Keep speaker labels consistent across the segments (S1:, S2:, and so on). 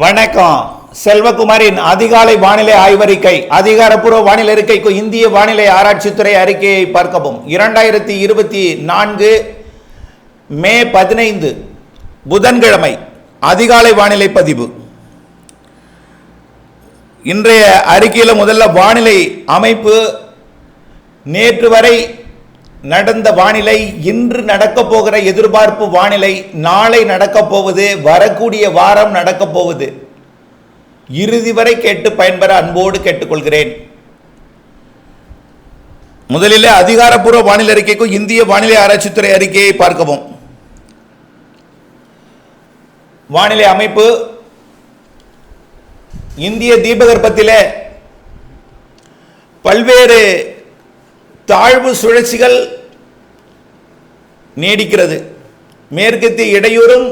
S1: வணக்கம். செல்வகுமாரின் அதிகாலை வானிலை ஆய்வறிக்கை அதிகாரப்பூர்வ வானிலை அறிக்கைக்கு இந்திய வானிலை ஆராய்ச்சித்துறை அறிக்கையை பார்க்கவும். இரண்டாயிரத்தி இருபத்தி நான்கு மே பதினைந்து புதன்கிழமை அதிகாலை வானிலை பதிவு. இன்றைய அறிக்கையில் முதல்ல வானிலை அமைப்பு நேற்று வரை நடந்த வானிலை இன்று நடக்க போகிற எதிர்பார்ப்பு வானிலை நாளை நடக்க போவது வரக்கூடிய வாரம் நடக்க போவது. இறுதி வரை கேட்டு பயன்பெற அன்போடு கேட்டுக்கொள்கிறேன். முதலில் அதிகாரப்பூர்வ வானிலை அறிக்கைக்கும் இந்திய வானிலை ஆராய்ச்சித்துறை அறிக்கையை பார்க்கவும். வானிலை அமைப்பு இந்திய தீபகற்பத்திலே பல்வேறு தாழ்வு சுழற்சிகள் நீடிக்கிறது. மேற்கத்திய இடையூறும்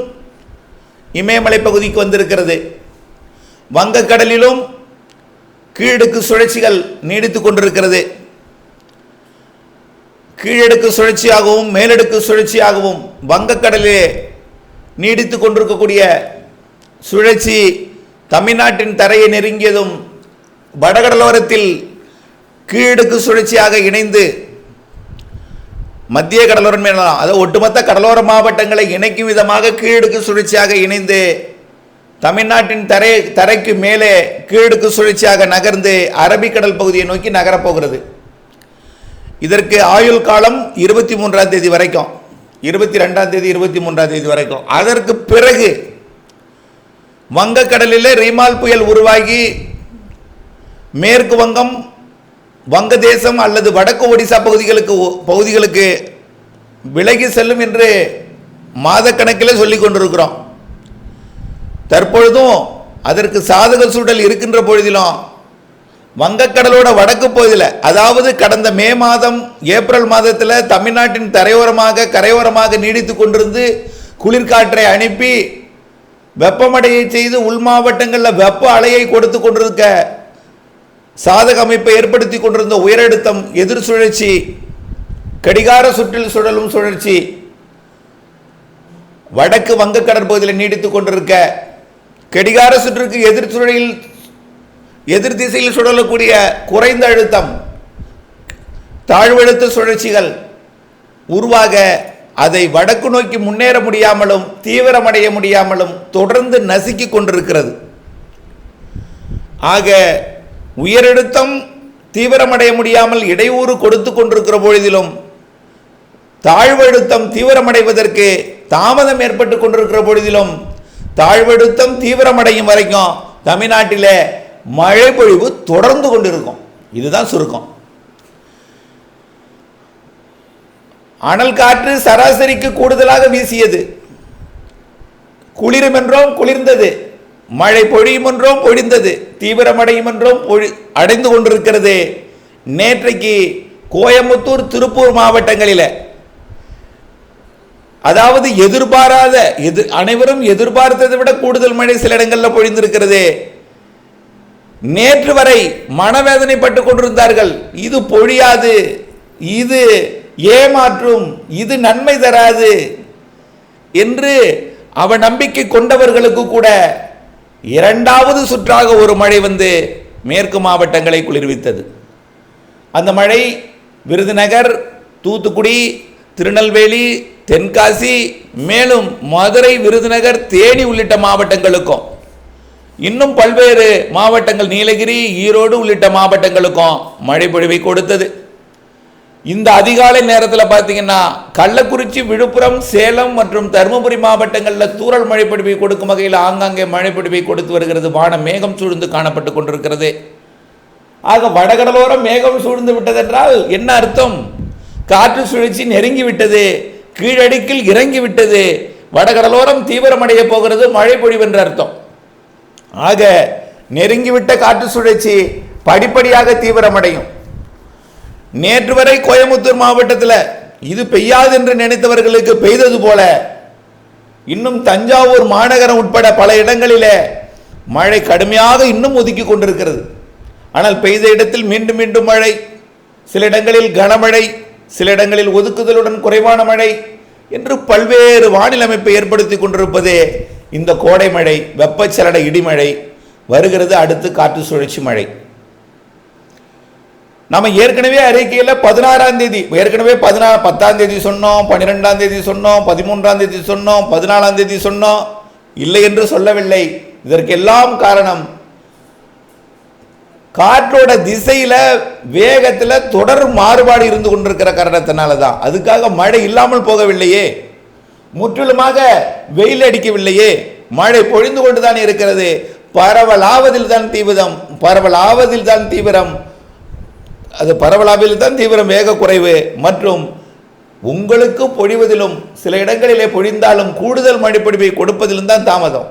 S1: இமயமலை பகுதிக்கு வந்திருக்கிறது. வங்கக்கடலிலும் கீழடுக்கு சுழற்சிகள் நீடித்துக் கொண்டிருக்கிறது. கீழடுக்கு சுழற்சியாகவும் மேலடுக்கு சுழற்சியாகவும் வங்கக்கடலிலே நீடித்துக் கொண்டிருக்கக்கூடிய சுழற்சி தமிழ்நாட்டின் தரையை நெருங்கியதும் வடகடலோரத்தில் கீழடுக்கு சுழற்சியாக இணைந்து மத்திய கடலோரம் எனலாம் அதாவது ஒட்டுமொத்த கடலோர மாவட்டங்களை இணைக்கும் விதமாக கீழடுக்கு சுழற்சியாக இணைந்து தமிழ்நாட்டின் தரை தரைக்கு மேலே கீழடுக்கு சுழற்சியாக நகர்ந்து அரபிக்கடல் பகுதியை நோக்கி நகரப்போகிறது. இதற்கு ஆயுள் காலம் இருபத்தி மூன்றாம் தேதி வரைக்கும். இருபத்தி ரெண்டாம் தேதி இருபத்தி மூன்றாம் தேதி வரைக்கும். அதற்கு பிறகு வங்கக்கடலிலே ரீமால் புயல் உருவாகி மேற்கு வங்கம் வங்கதேசம் அல்லது வடக்கு ஒடிசா பகுதிகளுக்கு பகுதிகளுக்கு விலகி செல்லும் என்று மாதக்கணக்கில் சொல்லிக் கொண்டிருக்கிறோம். தற்பொழுதும் அதற்கு சாதக சூழல் இருக்கின்ற பொழுதிலும் வங்கக்கடலோட வடக்கு பகுதியில் அதாவது கடந்த மே மாதம் ஏப்ரல் மாதத்தில் தமிழ்நாட்டின் தரையோரமாக கரையோரமாக நீடித்து கொண்டிருந்து குளிர்காற்றை அனுப்பி வெப்பமடையை செய்து உள் மாவட்டங்களில் வெப்ப அலையை கொடுத்து கொண்டிருக்க சாதக அமைப்பை ஏற்படுத்தி கொண்டிருந்த உயரழுத்தம் எதிர் சுழற்சி கடிகார சுற்றில் சுழலும் சுழற்சி வடக்கு வங்க கடற்பகுதியில் நீடித்துக் கொண்டிருக்க கடிகார சுற்றுக்கு எதிர் சுழலில் எதிர் திசையில் சுழலக்கூடிய குறைந்த அழுத்தம் தாழ்வழுத்த சுழற்சிகள் உருவாக அதை வடக்கு நோக்கி முன்னேற முடியாமலும் தீவிரமடைய முடியாமலும் தொடர்ந்து நசுக்கி கொண்டிருக்கிறது. ஆக உயரழுத்தம் தீவிரமடைய முடியாமல் இடையூறு கொடுத்து கொண்டிருக்கிற பொழுதிலும் தாழ்வழுத்தம் தீவிரமடைவதற்கு தாமதம் ஏற்பட்டு கொண்டிருக்கிற பொழுதிலும் தாழ்வழுத்தம் தீவிரமடையும் வரைக்கும் தமிழ்நாட்டில் மழை பொழிவு தொடர்ந்து கொண்டிருக்கும். இதுதான் சுருக்கம். அனல் காற்று சராசரிக்கு கூடுதலாக வீசியது. குளிரும் என்றும் குளிர்ந்தது. மழை பொழியும் என்றும் பொழிந்தது தீவிரமடையும் என்றும் பொழி அடைந்து கொண்டிருக்கிறது. நேற்றைக்கு கோயம்புத்தூர் திருப்பூர் மாவட்டங்களில். அதாவது எதிர்பாராத எதிர் அனைவரும் எதிர்பார்த்ததை விட கூடுதல் மழை சில இடங்களில் பொழிந்திருக்கிறது. நேற்று வரை மனவேதனைப்பட்டு கொண்டிருந்தார்கள். இது பொழியாது இது ஏமாற்றும் இது நன்மை தராது என்று அவ நம்பிக்கை கொண்டவர்களுக்கு கூட இரண்டாவது சுற்றாக ஒரு மழை வந்து மேற்கு மாவட்டங்களை குளிர்வித்தது. அந்த மழை விருதுநகர் தூத்துக்குடி திருநெல்வேலி தென்காசி மேலும் மதுரை விருதுநகர் தேனி உள்ளிட்ட மாவட்டங்களுக்கும் இன்னும் பல்வேறு மாவட்டங்கள் நீலகிரி ஈரோடு உள்ளிட்ட மாவட்டங்களுக்கும் மழை பொழிவை கொடுத்தது. இந்த அதிகாலை நேரத்தில் பார்த்தீங்கன்னா கள்ளக்குறிச்சி விழுப்புரம் சேலம் மற்றும் தருமபுரி மாவட்டங்களில் தூரல் மழை கொடுக்கும் வகையில் ஆங்காங்கே மழை கொடுத்து வருகிறது. வானம் மேகம் சூழ்ந்து காணப்பட்டு கொண்டிருக்கிறது. ஆக வடகடலோரம் மேகம் சூழ்ந்து விட்டதென்றால் என்ன அர்த்தம்? காற்று சுழற்சி நெருங்கி விட்டது கீழடுக்கில் இறங்கி விட்டது வடகடலோரம் தீவிரமடைய போகிறது மழை பொழிவு என்ற அர்த்தம். ஆக நெருங்கிவிட்ட காற்று சுழற்சி படிப்படியாக தீவிரமடையும். நேற்று வரை கோயம்புத்தூர் மாவட்டத்தில் இது பெய்யாது என்று நினைத்தவர்களுக்கு பெய்தது போல இன்னும் தஞ்சாவூர் மாநகரம் உட்பட பல இடங்களிலே மழை கடுமையாக இன்னும் ஒதுக்கி கொண்டிருக்கிறது. ஆனால் பெய்த இடத்தில் மீண்டும் மீண்டும் மழை சில இடங்களில் கனமழை சில இடங்களில் ஒதுக்குதலுடன் குறைவான மழை என்று பல்வேறு வானிலை அமைப்பை ஏற்படுத்தி கொண்டிருப்பதே இந்த கோடை மழை வெப்பச்சலன இடிமழை வருகிறது அடுத்து காற்று சுழற்சி மழை. நம்ம ஏற்கனவே அறிக்கையில் பதினாறாம் தேதி ஏற்கனவே பதினா பத்தாம் தேதி சொன்னோம் பன்னிரெண்டாம் தேதி சொன்னோம் பதிமூன்றாம் தேதி சொன்னோம் பதினாலாம் தேதி சொன்னோம். இல்லை என்று சொல்லவில்லை. இதற்கெல்லாம் காரணம் காற்றோட திசையில வேகத்தில் தொடர் மாறுபாடு இருந்து கொண்டிருக்கிற காரணத்தினால தான் அதுக்காக மழை இல்லாமல் போகவில்லையே. முற்றிலுமாக வெயில் அடிக்கவில்லையே. மழை பொழிந்து கொண்டு தான் இருக்கிறது. பரவலாவதில் தான் தீவிரம் பரவலாவதில் தான் தீவிரம். அது பரவலாவில் தான் தீவிரம் வேக குறைவு மற்றும் உங்களுக்கு பொழிவதிலும் சில இடங்களிலே பொழிந்தாலும் கூடுதல் மழைப்பொழிவை கொடுப்பதிலும் தான் தாமதம்.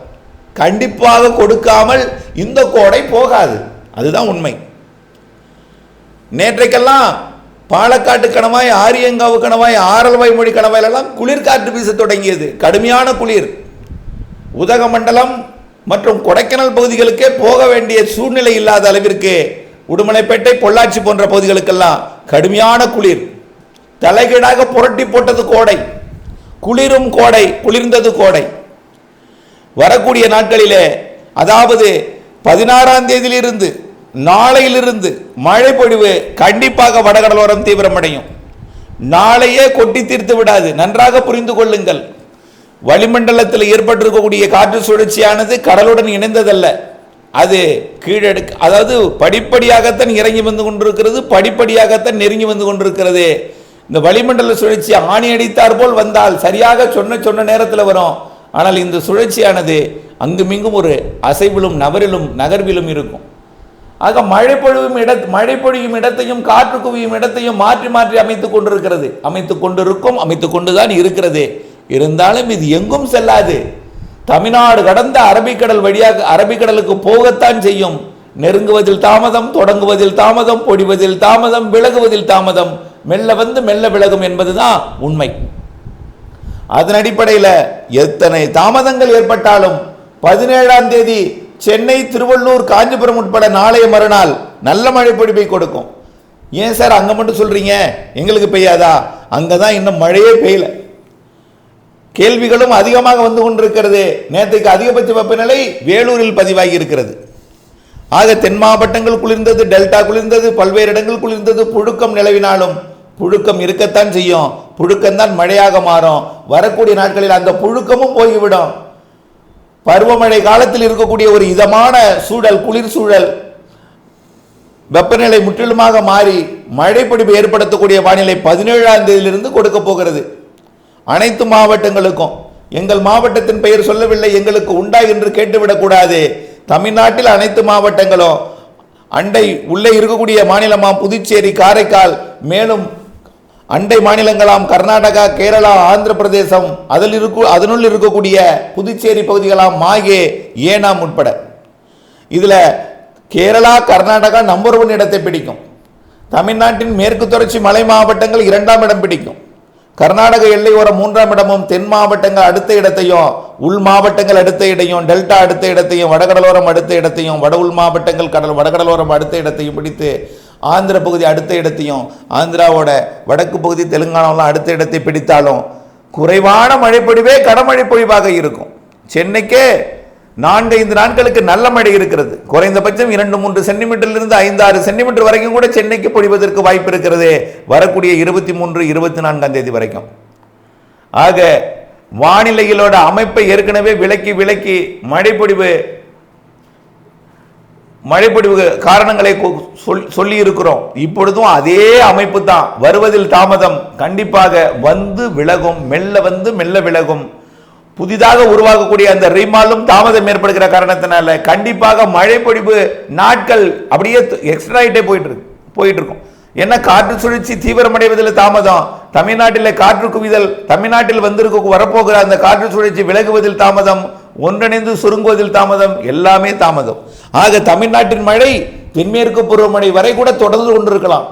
S1: கண்டிப்பாக கொடுக்காமல் இந்த கோடை போகாது. அதுதான் உண்மை. நேற்றைக்கெல்லாம் பாலக்காட்டு கணவாய் ஆரியங்காவு கணவாய் ஆரல்வாய் மொழி கணவாயிலெல்லாம் குளிர்காற்று வீச தொடங்கியது. கடுமையான குளிர். உதகமண்டலம் மற்றும் கொடைக்கானல் பகுதிகளுக்கே போக வேண்டிய சூழ்நிலை இல்லாத அளவிற்கு உடுமலைப்பேட்டை பொள்ளாச்சி போன்ற பகுதிகளுக்கெல்லாம் கடுமையான குளிர். தலைகீழாக புரட்டி போட்டது கோடை. குளிரும் கோடை குளிர்ந்தது கோடை. வரக்கூடிய நாட்களிலே அதாவது பதினாறாம் தேதியிலிருந்து நாளையிலிருந்து மழை பொழிவு கண்டிப்பாக வடகடலோரம் தீவிரமடையும். நாளையே கொட்டி தீர்த்து விடாது. நன்றாக புரிந்து கொள்ளுங்கள். வளிமண்டலத்தில் ஏற்பட்டிருக்கக்கூடிய காற்று சுழற்சியானது கடலுடன் இணைந்ததல்ல. அது கீழடுக்கு அதாவது படிப்படியாகத்தான் இறங்கி வந்து கொண்டிருக்கிறது படிப்படியாகத்தான் நெருங்கி வந்து கொண்டிருக்கிறது. இந்த வளிமண்டல சுழற்சி ஆணி அடித்தார் போல் வந்தால் சரியாக சொன்ன சொன்ன நேரத்தில் வரும். ஆனால் இந்த சுழற்சியானது அங்குமிங்கும் ஒரு அசைவிலும் நபரிலும் நகர்விலும் இருக்கும். ஆக மழை பொழிவும் இட மழை பொழியும் இடத்தையும் காற்று குவியும் இடத்தையும் மாற்றி மாற்றி அமைத்து கொண்டிருக்கிறது. அமைத்து கொண்டிருக்கும் அமைத்து கொண்டுதான் இருக்கிறது. இருந்தாலும் இது எங்கும் செல்லாது. தமிழ்நாடு கடந்த அரபிக்கடல் வழியாக அரபிக்கடலுக்கு போகத்தான் செய்யும். நெருங்குவதில் தாமதம் தொடங்குவதில் தாமதம் பொடிவதில் தாமதம் விலகுவதில் தாமதம் மெல்ல வந்து மெல்ல விலகும் என்பதுதான் உண்மை. அதன் அடிப்படையில் எத்தனை தாமதங்கள் ஏற்பட்டாலும் பதினேழாம் தேதி சென்னை திருவள்ளூர் காஞ்சிபுரம் உட்பட நாளைய மறுநாள் நல்ல மழை பொடிப்பை கொடுக்கும். ஏன் சார் அங்கே மட்டும் சொல்கிறீங்க எங்களுக்கு பெய்யாதா? அங்கே தான் இன்னும் மழையே பெய்யலை. கேள்விகளும் அதிகமாக வந்து கொண்டிருக்கிறது. நேற்றுக்கு அதிகபட்ச வெப்பநிலை வேலூரில் பதிவாகி இருக்கிறது ஆக தென் மாவட்டங்கள் குளிர்ந்தது டெல்டா குளிர்ந்தது பல்வேறு இடங்கள் குளிர்ந்தது. புழுக்கம் நிலவினாலும் புழுக்கம் இருக்கத்தான் செய்யும். புழுக்கம் தான் மழையாக மாறும். வரக்கூடிய நாட்களில் அந்த புழுக்கமும் போய்விடும். பருவமழை காலத்தில் இருக்கக்கூடிய ஒரு இதமான சூழல் குளிர் சூழல் வெப்பநிலை முற்றிலுமாக மாறி மழைப்பிடிப்பு ஏற்படுத்தக்கூடிய வானிலை பதினேழாம் தேதியிலிருந்து கொடுக்க போகிறது. அனைத்து மாவட்டங்களுக்கும். எங்கள் மாவட்டத்தின் பெயர் சொல்லவில்லை எங்களுக்கு உண்டா என்று கேட்டுவிடக்கூடாது. தமிழ்நாட்டில் அனைத்து மாவட்டங்களும் அண்டை உள்ளே இருக்கக்கூடிய மாநிலமாம் புதுச்சேரி காரைக்கால் மேலும் அண்டை மாநிலங்களாம் கர்நாடகா கேரளா ஆந்திர பிரதேசம் அதில் இருக்கு அதனுள் இருக்கக்கூடிய புதுச்சேரி பகுதிகளாம் மாகே ஏனாம் உட்பட. இதில் கேரளா கர்நாடகா நம்பர் ஒன் இடத்தை பிடிக்கும். தமிழ்நாட்டின் மேற்கு தொடர்ச்சி மலை மாவட்டங்கள் இரண்டாம் இடம் பிடிக்கும். கர்நாடக எல்லையோர மூன்றாம் இடமும் தென் மாவட்டங்கள் அடுத்த இடத்தையும் உள் மாவட்டங்கள் அடுத்த இடையும் டெல்டா அடுத்த இடத்தையும் வடகடலோரம் அடுத்த இடத்தையும் வட உள் மாவட்டங்கள் கடல் வடகடலோரம் அடுத்த இடத்தையும் பிடித்து ஆந்திர பகுதி அடுத்த இடத்தையும் ஆந்திராவோட வடக்கு பகுதி தெலுங்கானாவெல்லாம் அடுத்த இடத்தை பிடித்தாலும் குறைவான மழைப்பொழிவே கடமழை பொழிவாக இருக்கும். சென்னைக்கே நான்கைந்து நாட்களுக்கு நல்ல மழை இருக்கிறது. குறைந்தபட்சம் இரண்டு மூன்று சென்டிமீட்டரிலிருந்து ஐந்து ஆறு சென்டிமீட்டர் வரைக்கும் கூட சென்னைக்கு பொழிவதற்கு வாய்ப்பு இருக்கிறது. வரக்கூடிய இருபத்தி மூன்று இருபத்தி நான்காம் தேதி வரைக்கும். ஆக வானிலைகளோட அமைப்பை ஏற்கனவே விலக்கி விலக்கி மழைப்பொழிவு மழைப்பொழிவு காரணங்களை சொல்- சொல்லி இருக்கிறோம் இப்பொழுதும் அதே அமைப்பு தான். வருவதில் தாமதம். கண்டிப்பாக வந்து விலகும் மெல்ல வந்து மெல்ல விலகும். புதிதாக உருவாகக்கூடிய அந்த ரீமாலும் தாமதம் ஏற்படுகிற காரணத்தினால கண்டிப்பாக மழைப்பொழிவு நாட்கள் அப்படியே எக்ஸ்ட்ரா ஆகிட்டே போயிட்டு இருக்கு போயிட்டு இருக்கும் என்ன காற்று சுழற்சி தீவிரமடைவதில் தாமதம். தமிழ்நாட்டில் காற்று குவிதல் தமிழ்நாட்டில் வந்திருக்க வரப்போகிற அந்த காற்று சுழற்சி விலகுவதில் தாமதம் ஒன்றிணைந்து சுருங்குவதில் தாமதம் எல்லாமே தாமதம். ஆக தமிழ்நாட்டின் மழை தென்மேற்கு பருவமழை வரை கூட தொடர்ந்து கொண்டிருக்கலாம்.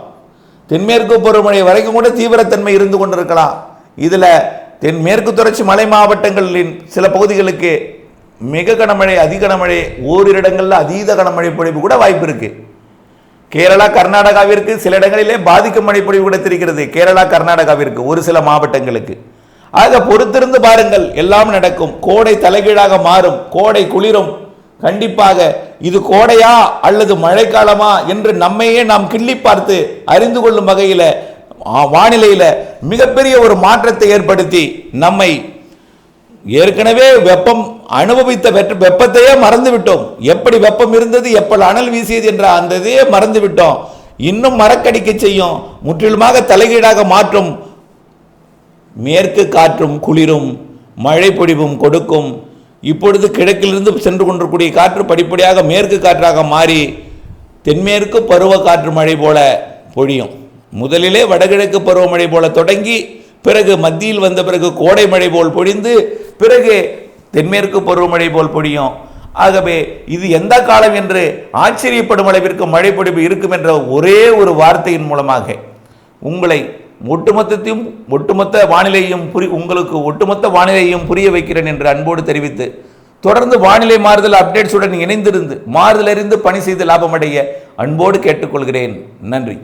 S1: தென்மேற்கு பருவமழை வரைக்கும் கூட தீவிரத்தன்மை இருந்து கொண்டிருக்கலாம். இதில் தென்மேற்கு தொடர்ச்சி மலை மாவட்டங்களின் சில பகுதிகளுக்கு மிக கனமழை அதிக கனமழை ஓரிரு இடங்களில் அதீத கனமழை பொழிவு கூட வாய்ப்பு இருக்கு. கேரளா கர்நாடகாவிற்கு சில இடங்களிலே பாதிக்கும் மழை பொழிவு கூட கேரளா கர்நாடகாவிற்கு ஒரு சில மாவட்டங்களுக்கு. ஆக பொறுத்திருந்து பாருங்கள் எல்லாம் நடக்கும். கோடை தலைகீழாக மாறும் கோடை குளிரும். கண்டிப்பாக இது கோடையா அல்லது மழைக்காலமா என்று நம்மையே நாம் கிள்ளி பார்த்து அறிந்து கொள்ளும் வகையில் வானிலையில் மிகப்பெரிய ஒரு மாற்றத்தை ஏற்படுத்தி நம்மை ஏற்கனவே வெப்பம் அனுபவித்த வெற்ற- வெப்பத்தையே மறந்து விட்டோம் எப்படி வெப்பம் இருந்தது எப்படி அனல் வீசியது என்ற அந்த இதையே மறந்து விட்டோம் இன்னும் மரக்கடிக்க செய்யும் முற்றிலுமாக தலைகீழாக மாற்றும் மேற்கு காற்றும் குளிரும் மழை பொழிவும் கொடுக்கும் இப்பொழுது கிழக்கிலிருந்து சென்று கொண்டிருக்கூடிய காற்று படிப்படியாக மேற்கு காற்றாக மாறி தென்மேற்கு பருவ காற்று மழை போல பொழியும். முதலிலே வடகிழக்கு பருவமழை போல தொடங்கி பிறகு மத்தியில் வந்த பிறகு கோடை மழை போல் பொழிந்து பிறகு தென்மேற்கு பருவமழை போல் பொழியும். ஆகவே இது எந்த காலம் என்று ஆச்சரியப்படும் அளவிற்கு மழை பொழிவு இருக்கும் என்ற ஒரே ஒரு வார்த்தையின் மூலமாக உங்களை ஒட்டுமொத்தத்தையும் ஒட்டுமொத்த வானிலையும் புரி உங்களுக்கு ஒட்டுமொத்த வானிலையும் புரிய வைக்கிறேன் என்று அன்போடு தெரிவித்து தொடர்ந்து வானிலை மாறுதல் அப்டேட்ஸுடன் இணைந்திருந்து மாறுதல் அறிந்து பணி செய்து லாபமடைய அன்போடு கேட்டுக்கொள்கிறேன். நன்றி.